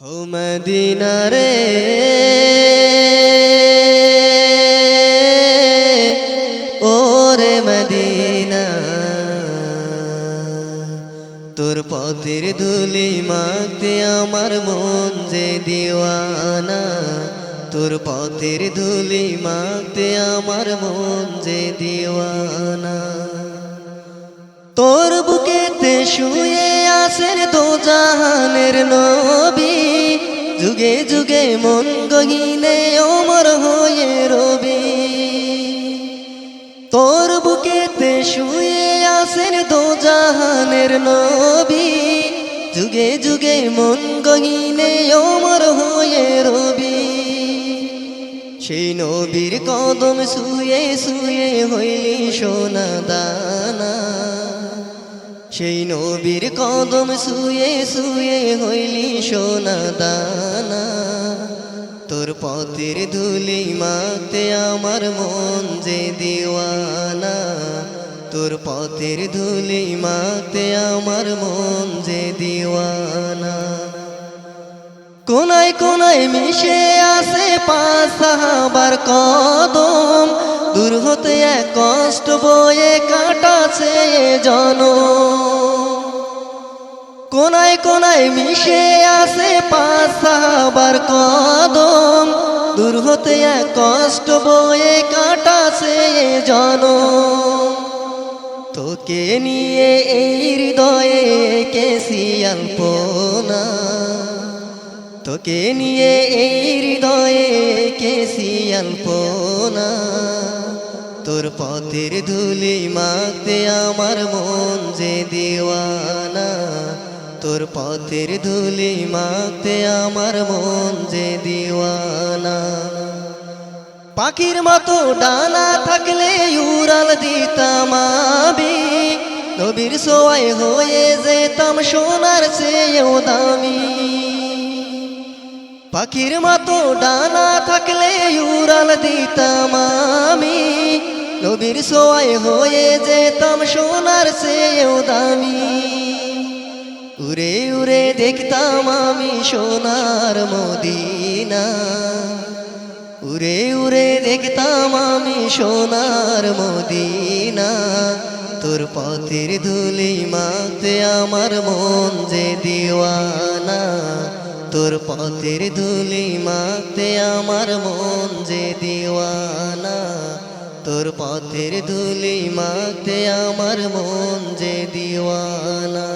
হো মদিনা রে। ওরে মদিনা। তোর পথের ধুলি মাখতে আমার মন যে দিওয়ানা। তোর পথের ধুলি মাখতে আমার মন যে দিওয়ানা। তোর বুকেতে শুয়ে আসেন তো জাহানের নবী। যুগে যুগে মন গহিনে অমর হয়ে রবি। তোর বুকেতে শুয়ে আসেন তো জাহানের নবী। যুগে যুগে মন গহিনে অমর হয়ে রবি। সেই নবীর কদম শুয়ে শুয়ে হইলি সোনা দানা। সেই নবীর কদম শুয়ে শুয়ে হইলি সোনা দানা। তোর পথের ধুলি মাতে আমার মন যে দিওয়ানা। তোর পথের ধুলি মাতে আমার মন যে দিওয়ানা। কোনায় কোনায় মিশে আসে পাঁচ সাহাবার কদম। দূর হতে এক কষ্ট বয়ে কাটাছে জন কোনায় কোনায় মিশে আসে পাঁচ সাহাবার কদম। দূর হতে এক কষ্ট বয়ে কাটাছে জন তোকে নিয়ে এই হৃদয়ে কেসি অল্পনা তোকে নিয়ে এই হৃদয়ে কেসি অল্পনা তোর পথের ধুলি মাখতে আমার মন যে দিওয়ানা। তোর পথের ধুলি মাতে আমার মন যে দিওয়ানা। পাখির মতো ডানা থাকলে উড়াল দিতাম আমি। নবীর সোয়াই হয়ে যেতাম সোনার চেয়েও দামি। পাখির মতো ডানা থাকলে উড়াল দিতাম আমি। নবীর সোয়াই হয়ে যেতাম সোনার চেয়েও দামি। উড়ে দেখতাম আমি সোনার মদিনা। উরে উরে দেখতাম আমি সোনার মদিনা। তোর পথের ধুলি মাতে আমার মন যে দিওয়ানা। তোর পথের ধুলি মাতে আমার মন যে দিওয়ানা। তোর পথের ধুলি মাতে আমার মন যে দিওয়ানা।